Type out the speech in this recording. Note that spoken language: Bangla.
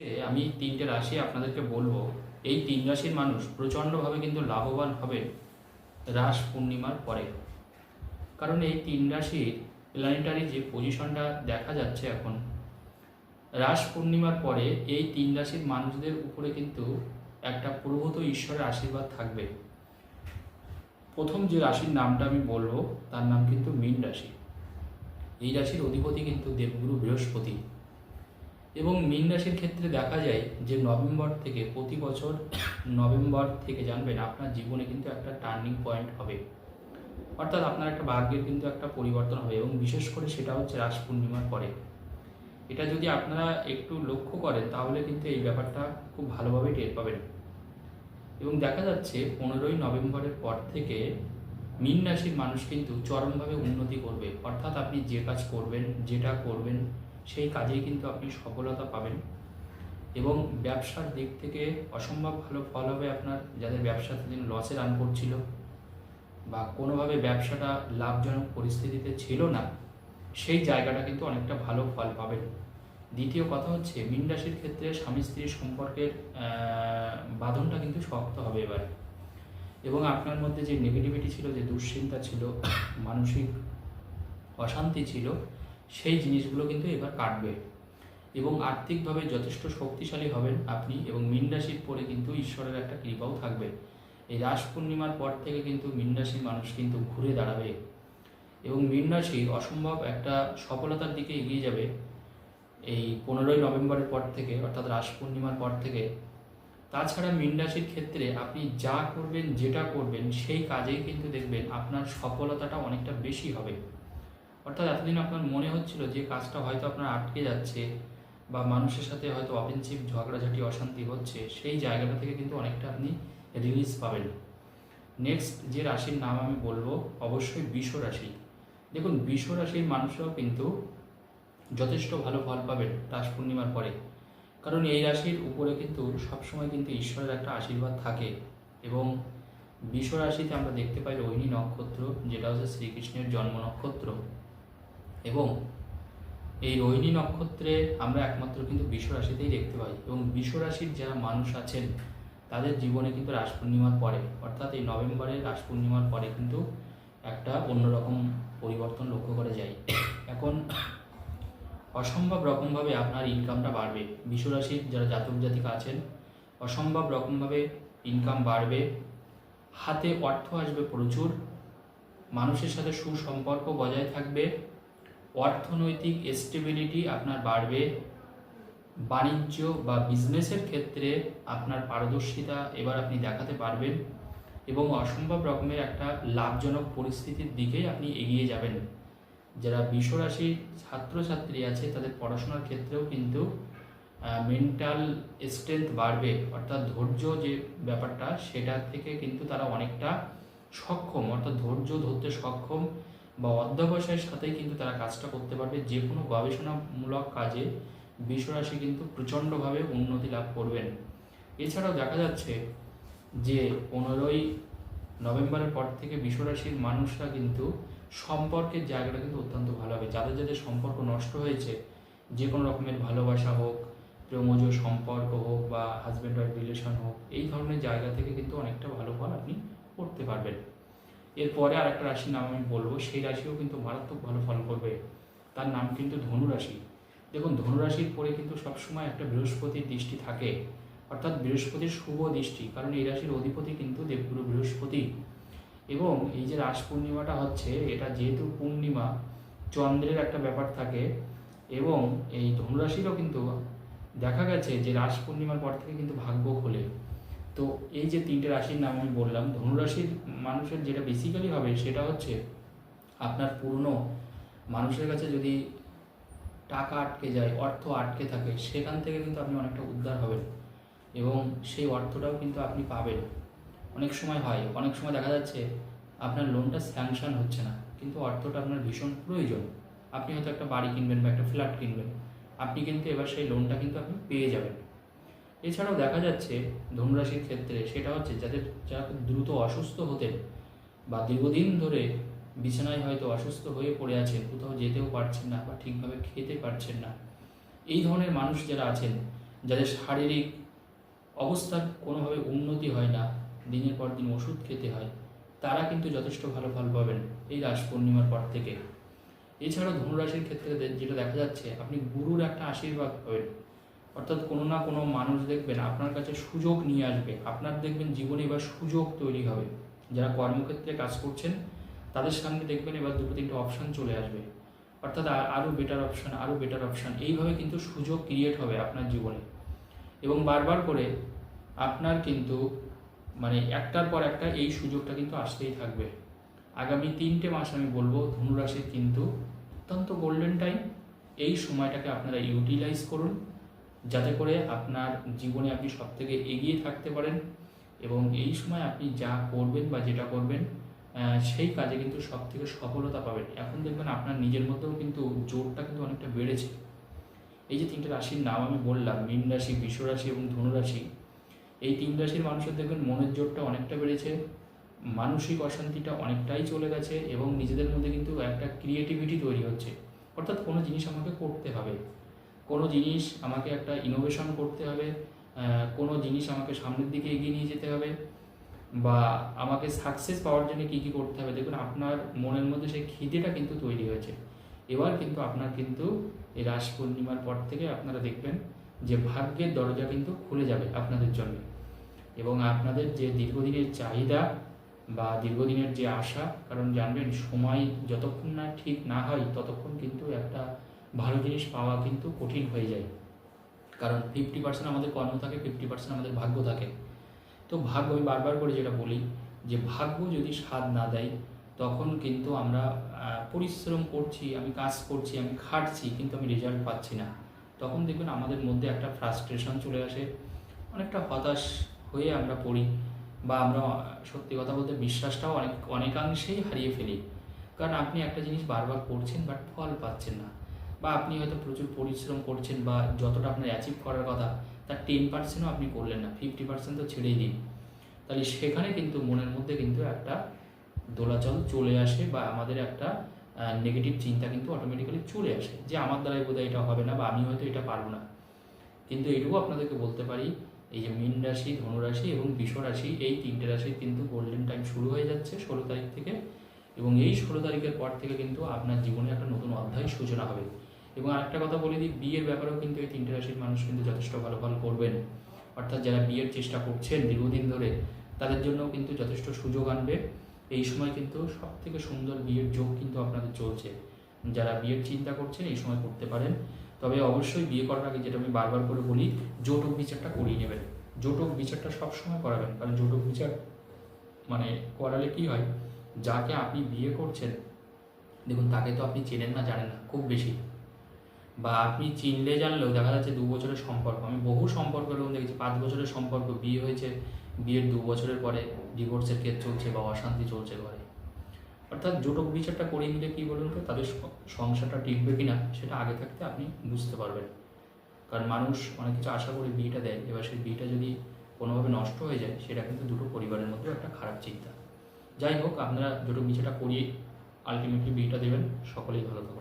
আমি তিনটে রাশি আপনাদেরকে বলব। এই তিন রাশির মানুষ প্রচণ্ডভাবে কিন্তু লাভবান হবে রাস পূর্ণিমার পরে। কারণ এই তিন রাশির প্ল্যানেটারি যে পজিশনটা দেখা যাচ্ছে এখন রাস পূর্ণিমার পরে এই তিন রাশির মানুষদের উপরে কিন্তু একটা প্রভূত ঈশ্বরের আশীর্বাদ থাকবে। প্রথম যে রাশির নামটা আমি বলব, তার নাম কিন্তু মীন রাশি। এই রাশির অধিপতি কিন্তু দেবগুরু বৃহস্পতি। এবং মীন রাশির ক্ষেত্রে দেখা যায় যে নভেম্বর থেকে প্রতি বছর নভেম্বর থেকে জানবেন আপনার জীবনে কিন্তু একটা টার্নিং পয়েন্ট হবে। অর্থাৎ আপনার একটা ভাগ্যের কিন্তু একটা পরিবর্তন হবে এবং বিশেষ করে সেটা হচ্ছে রাস পূর্ণিমার পরে। এটা যদি আপনারা একটু লক্ষ্য করেন তাহলে কিন্তু এই ব্যাপারটা খুব ভালোভাবে টের পাবেন। এবং দেখা যাচ্ছে পনেরোই নভেম্বরের পর থেকে মীন রাশির মানুষ কিন্তু চরমভাবে উন্নতি করবে। অর্থাৎ আপনি যে কাজ করবেন, যেটা করবেন সেই কাজেই কিন্তু আপনি সফলতা পাবেন। এবং ব্যবসার দিক থেকে অসম্ভব ভালো ফল হবে আপনার যাদের ব্যবসা দিন লসে রান করছিল বা কোনোভাবে ব্যবসাটা লাভজনক পরিস্থিতিতে ছিল না, সেই জায়গাটা কিন্তু অনেকটা ভালো ফল পাবেন। দ্বিতীয় কথা হচ্ছে, মীন রাশির ক্ষেত্রে স্বামী স্ত্রীর সম্পর্কের বাঁধনটা কিন্তু শক্ত হবে এবার। এবং আপনার মধ্যে যে নেগেটিভিটি ছিল, যে দুশ্চিন্তা ছিল, মানসিক অশান্তি ছিল সেই জিনিসগুলো কিন্তু এবার কাটবে। এবং আর্থিকভাবে যথেষ্ট শক্তিশালী হবেন আপনি এবং মীন রাশির পরে কিন্তু ঈশ্বরের একটা কৃপাও থাকবে। এই রাস পূর্ণিমার পর থেকে কিন্তু মীন রাশির মানুষ কিন্তু ঘুরে দাঁড়াবে এবং মীন রাশি অসম্ভব একটা সফলতার দিকে এগিয়ে যাবে। এই পনেরোই নভেম্বরের পর থেকে অর্থাৎ রাস পূর্ণিমার পর থেকে। তাছাড়া মীন রাশির ক্ষেত্রে আপনি যা করবেন, যেটা করবেন, সেই কাজেই কিন্তু দেখবেন আপনার সফলতাটা অনেকটা বেশি হবে। অর্থাৎ এতদিন আপনার মনে হচ্ছিল যে কাজটা হয়তো আপনার আটকে যাচ্ছে বা মানুষের সাথে হয়তো অফেন্সিভ ঝগড়াঝাটি, অশান্তি হচ্ছে, সেই জায়গাটা থেকে কিন্তু অনেকটা আপনি রিলিজ পাবেন। নেক্সট যে রাশির নাম আমি বলব, অবশ্যই বিষ রাশি। দেখুন, বিষ রাশির মানুষরাও কিন্তু যথেষ্ট ভালো ফল পাবেন রাস পূর্ণিমার পরে। কারণ এই রাশির উপরে কিন্তু সবসময় কিন্তু ঈশ্বরের একটা আশীর্বাদ থাকে এবং বিষ রাশিতে আমরা দেখতে পাই রোহিণী নক্ষত্র, যেটা হচ্ছে শ্রীকৃষ্ণের জন্ম নক্ষত্র। এবং এই রোহিণী নক্ষত্রে আমরা একমাত্র কিন্তু বিষ রাশিতেই দেখতে পাই এবং বিষ রাশির যারা মানুষ আছেন, তাদের জীবনে কিন্তু রাস পূর্ণিমার পরে, অর্থাৎ এই নভেম্বরের রাস পূর্ণিমার পরে কিন্তু একটা অন্যরকম পরিবর্তন লক্ষ্য করা যায় এখন অসম্ভব রকমভাবে আপনার ইনকামটা বাড়বে। বিশ্বরাশির যারা জাতক জাতিকা আছেন, অসম্ভব রকমভাবে ইনকাম বাড়বে, হাতে অর্থ আসবে প্রচুর, মানুষের সাথে সুসম্পর্ক বজায় থাকবে অর্থনৈতিক স্টেবিলিটি আপনার বাড়বে, বাণিজ্য বা বিজনেসের ক্ষেত্রে আপনার পারদর্শিতা এবার আপনি দেখাতে পারবেন এবং অসম্ভব রকমের একটা লাভজনক পরিস্থিতির দিকেই আপনি এগিয়ে যাবেন। যারা বিশ্বরাশির ছাত্রছাত্রী আছে, তাদের পড়াশোনার ক্ষেত্রেও কিন্তু মেন্টাল স্ট্রেংথ বাড়বে। অর্থাৎ ধৈর্য যে ব্যাপারটা সেটা থেকে কিন্তু তারা অনেকটা সক্ষম। অর্থাৎ ধৈর্য ধরতে সক্ষম। বা অধ্যবসায়ের সাথেই কিন্তু তারা কাজটা করতে পারবে। যে কোনো গবেষণামূলক কাজে বিশ্বরাশি কিন্তু প্রচণ্ডভাবে উন্নতি লাভ করবেন। এছাড়াও দেখা যাচ্ছে যে পনেরোই নভেম্বরের পর থেকে বিশ্বরাশির মানুষরা কিন্তু সম্পর্কের জায়গাটা কিন্তু অত্যন্ত ভালো হবে। যাদের যাদের সম্পর্ক নষ্ট হয়েছে যে কোনো রকমের ভালোবাসা হোক প্রেমজ সম্পর্ক হোক বা হাজব্যান্ড ওয়াইফ রিলেশন হোক, এই ধরনের জায়গা থেকে কিন্তু অনেকটা ভালো ফল আপনি করতে পারবেন। এরপরে আর একটা রাশির নাম আমি বলব, সেই রাশিও কিন্তু মারাত্মক ভালো ফল করবে। তার নাম কিন্তু ধনুরাশি। দেখুন, ধনুরাশির পরে কিন্তু সবসময় একটা বৃহস্পতির দৃষ্টি থাকে, অর্থাৎ বৃহস্পতির শুভ দৃষ্টি, কারণ এই রাশির অধিপতি কিন্তু দেবগুরু বৃহস্পতি। এবং এই যে রাস পূর্ণিমাটা হচ্ছে, এটা যেহেতু পূর্ণিমা, চন্দ্রের একটা ব্যাপার থাকে, এবং এই ধনুরাশিরও কিন্তু দেখা গেছে যে রাস পূর্ণিমার পর থেকে কিন্তু ভাগ্য খোলে। তো এই যে তিনটে রাশির নাম আমি বললাম, ধনুরাশির মানুষের যেটা বেসিক্যালি হবে সেটা হচ্ছে আপনার পুরনো মানুষের কাছে যদি টাকা আটকে যায়, অর্থ আটকে থাকে, সেখান থেকে কিন্তু আপনি অনেকটা উদ্ধার হবেন এবং সেই অর্থটাও কিন্তু আপনি পাবেন। অনেক সময় হয়, অনেক সময় দেখা যাচ্ছে আপনার লোনটা স্যাংশন হচ্ছে না, কিন্তু অর্থটা আপনার ভীষণ প্রয়োজন। আপনি হয়তো একটা বাড়ি কিনবেন বা একটা ফ্ল্যাট কিনবেন, আপনি কিন্তু এবার সেই লোনটা কিন্তু আপনি পেয়ে যাবেন। এছাড়াও দেখা যাচ্ছে ধনুরাশির ক্ষেত্রে সেটা হচ্ছে যাদের যারা খুব দ্রুত অসুস্থ হতেন বা দীর্ঘদিন ধরে বিছানায় হয়তো অসুস্থ হয়ে পড়ে আছেন, কোথাও যেতেও পারছেন না বা ঠিকভাবে খেতে পারছেন না, এই ধরনের মানুষ যারা আছেন, যাদের শারীরিক অবস্থার কোনোভাবে উন্নতি হয় না, দিনের পর দিন ওষুধ খেতে হয়, তারা কিন্তু যথেষ্ট ভালো ফল পাবেন এই রাস পূর্ণিমার পর থেকে। এছাড়াও ধনুরাশির ক্ষেত্রে যেটা দেখা যাচ্ছে, আপনি গুরুর একটা আশীর্বাদ পাবেন। অর্থাৎ কোনো না কোনো মানুষ দেখবেন আপনার কাছে সুযোগ নিয়ে আসবে। আপনার দেখবেন জীবনে এবার সুযোগ তৈরি হবে। যারা কর্মক্ষেত্রে কাজ করছেন, তাদের সামনে দেখবেন এবার দুটো তিনটে অপশান চলে আসবে। অর্থাৎ আরও বেটার অপশান আরও বেটার অপশান এইভাবে কিন্তু সুযোগ ক্রিয়েট হবে আপনার জীবনে। এবং বারবার করে আপনার কিন্তু মানে একটার পর একটা এই সুযোগটা কিন্তু আসতেই থাকবে। আগামী তিনটে মাস আমি বলব ধনুরাশির কিন্তু অত্যন্ত গোল্ডেন টাইম এই সময়টাকে আপনারা ইউটিলাইজ করুন। যাতে করে আপনার জীবনে আপনি সব থেকে এগিয়ে থাকতে পারেন এবং এই সময় আপনি যা করবেন বা যেটা করবেন সেই কাজে কিন্তু সব থেকে সফলতা পাবেন। এখন দেখবেন আপনার নিজের মধ্যেও কিন্তু জোরটা কিন্তু অনেকটা বেড়েছে। এই যে তিনটে রাশির নাম আমি বললাম, মীন রাশি, বৃষ রাশি এবং ধনুরাশি এই তিন রাশির মানুষের দেখবেন মনের জোরটা অনেকটা বেড়েছে, মানসিক অশান্তিটা অনেকটাই চলে গেছে এবং নিজেদের মধ্যে কিন্তু একটা ক্রিয়েটিভিটি তৈরি হচ্ছে। অর্থাৎ কোনো জিনিস আমাকে করতে হবে। কোনো জিনিস আমাকে একটা ইনোভেশন করতে হবে কোনো জিনিস আমাকে সামনের দিকে এগিয়ে নিয়ে যেতে হবে, বা আমাকে সাকসেস পাওয়ার জন্য কী কী করতে হবে। দেখুন, আপনার মনের মধ্যে সেই খিদেটা কিন্তু তৈরি হয়েছে। এবার কিন্তু আপনার কিন্তু এই রাস পূর্ণিমার পর থেকে আপনারা দেখবেন যে ভাগ্যের দরজা কিন্তু খুলে যাবে আপনাদের জন্য। এবং আপনাদের যে দীর্ঘদিনের চাহিদা বা দীর্ঘদিনের যে আশা, কারণ জানবেন, সময় যতক্ষণ না ঠিক না হয়, ততক্ষণ কিন্তু একটা ভালো জিনিস পাওয়া কিন্তু কঠিন হয়ে যায়। কারণ ফিফটি পার্সেন্ট আমাদের কর্ম থাকে ফিফটি পার্সেন্ট আমাদের ভাগ্য থাকে। তো ভাগ্য, আমি বারবার করে যেটা বলি যে ভাগ্য যদি স্বাদ না দেয়, তখন কিন্তু আমরা পরিশ্রম করছি, আমি কাজ করছি, আমি খাটছি, কিন্তু আমি রেজাল্ট পাচ্ছি না। তখন দেখবেন আমাদের মধ্যে একটা ফ্রাস্ট্রেশন চলে আসে, অনেকটা হতাশ হয়ে আমরা পড়ি বা আমরা সত্যি কথা বলতে বিশ্বাসটাও অনেক, অনেকাংশেই হারিয়ে ফেলি। কারণ আপনি একটা জিনিস বারবার করছেন বাট ফল পাচ্ছেন না। বা আপনি হয়তো প্রচুর পরিশ্রম করছেন বা যতটা আপনার অ্যাচিভ করার কথা, তার টেন পার্সেন্টও আপনি করলেন না ফিফটি পার্সেন্ট তো ছেড়েই দিন। তাহলে সেখানে কিন্তু মনের মধ্যে কিন্তু একটা দোলাচল চলে আসে বা আমাদের একটা নেগেটিভ চিন্তা কিন্তু অটোমেটিক্যালি চলে আসে যে আমার দ্বারাই বোধহয় এটা হবে না বা আমি হয়তো এটা পারব না। কিন্তু এটুকু আপনাদেরকে বলতে পারি, এই যে মীন রাশি, ধনুরাশি এবং বিষ রাশি এই তিনটে রাশির কিন্তু গোল্ডেন টাইম শুরু হয়ে যাচ্ছে ষোলো তারিখ থেকে এবং এই ষোলো তারিখের পর থেকে কিন্তু আপনার জীবনে একটা নতুন অধ্যায় সূচনা হবে। এবং আরেকটা কথা বলে দিই, বিয়ের ব্যাপারেও কিন্তু এই তিনটে রাশির মানুষ কিন্তু যথেষ্ট ভালো ফল করবেন। অর্থাৎ যারা বিয়ের চেষ্টা করছেন দীর্ঘদিন ধরে, তাদের জন্য কিন্তু যথেষ্ট সুযোগ আনবে। এই সময় কিন্তু সব থেকে সুন্দর বিয়ের যোগ কিন্তু আপনাদের চলছে। যারা বিয়ের চিন্তা করছেন, এই সময় করতে পারেন। তবে অবশ্যই বিয়ে করার আগে যেটা আমি বারবার করে বলি যৌতুক বিচারটা করিয়ে নেবেন। যৌতুক বিচারটা সবসময় করাবেন, কারণ যৌতুক বিচার মানে করালে কি হয়, যাকে আপনি বিয়ে করছেন, দেখুন তাকে তো আপনি চেনেন না, জানেন না, খুব বেশি। বা আপনি চিনলে জানলেও দেখা যাচ্ছে দু বছরের সম্পর্ক। আমি বহু সম্পর্ক এরকম দেখেছি, পাঁচ বছরের সম্পর্ক, বিয়ে হয়েছে, বিয়ের দু বছরের পরে ডিভোর্সের কেস চলছে বা অশান্তি চলছে ঘরে। অর্থাৎ জোটক বিচারটা করিয়ে নিলে কী বলুন তো, তাদের সংসারটা টিকবে কি না সেটা আগে থাকতে আপনি বুঝতে পারবেন। কারণ মানুষ অনেক কিছু আশা করে বিয়েটা দেয়, এবার সেই বিয়েটা যদি কোনোভাবে নষ্ট হয়ে যায়, সেটা কিন্তু দুটো পরিবারের মধ্যে একটা খারাপ চিন্তা। যাই হোক, আপনারা জোটক বিচারটা করিয়ে আলটিমেটলি বিয়েটা দেবেন, সকলেই ভালো থাকুন।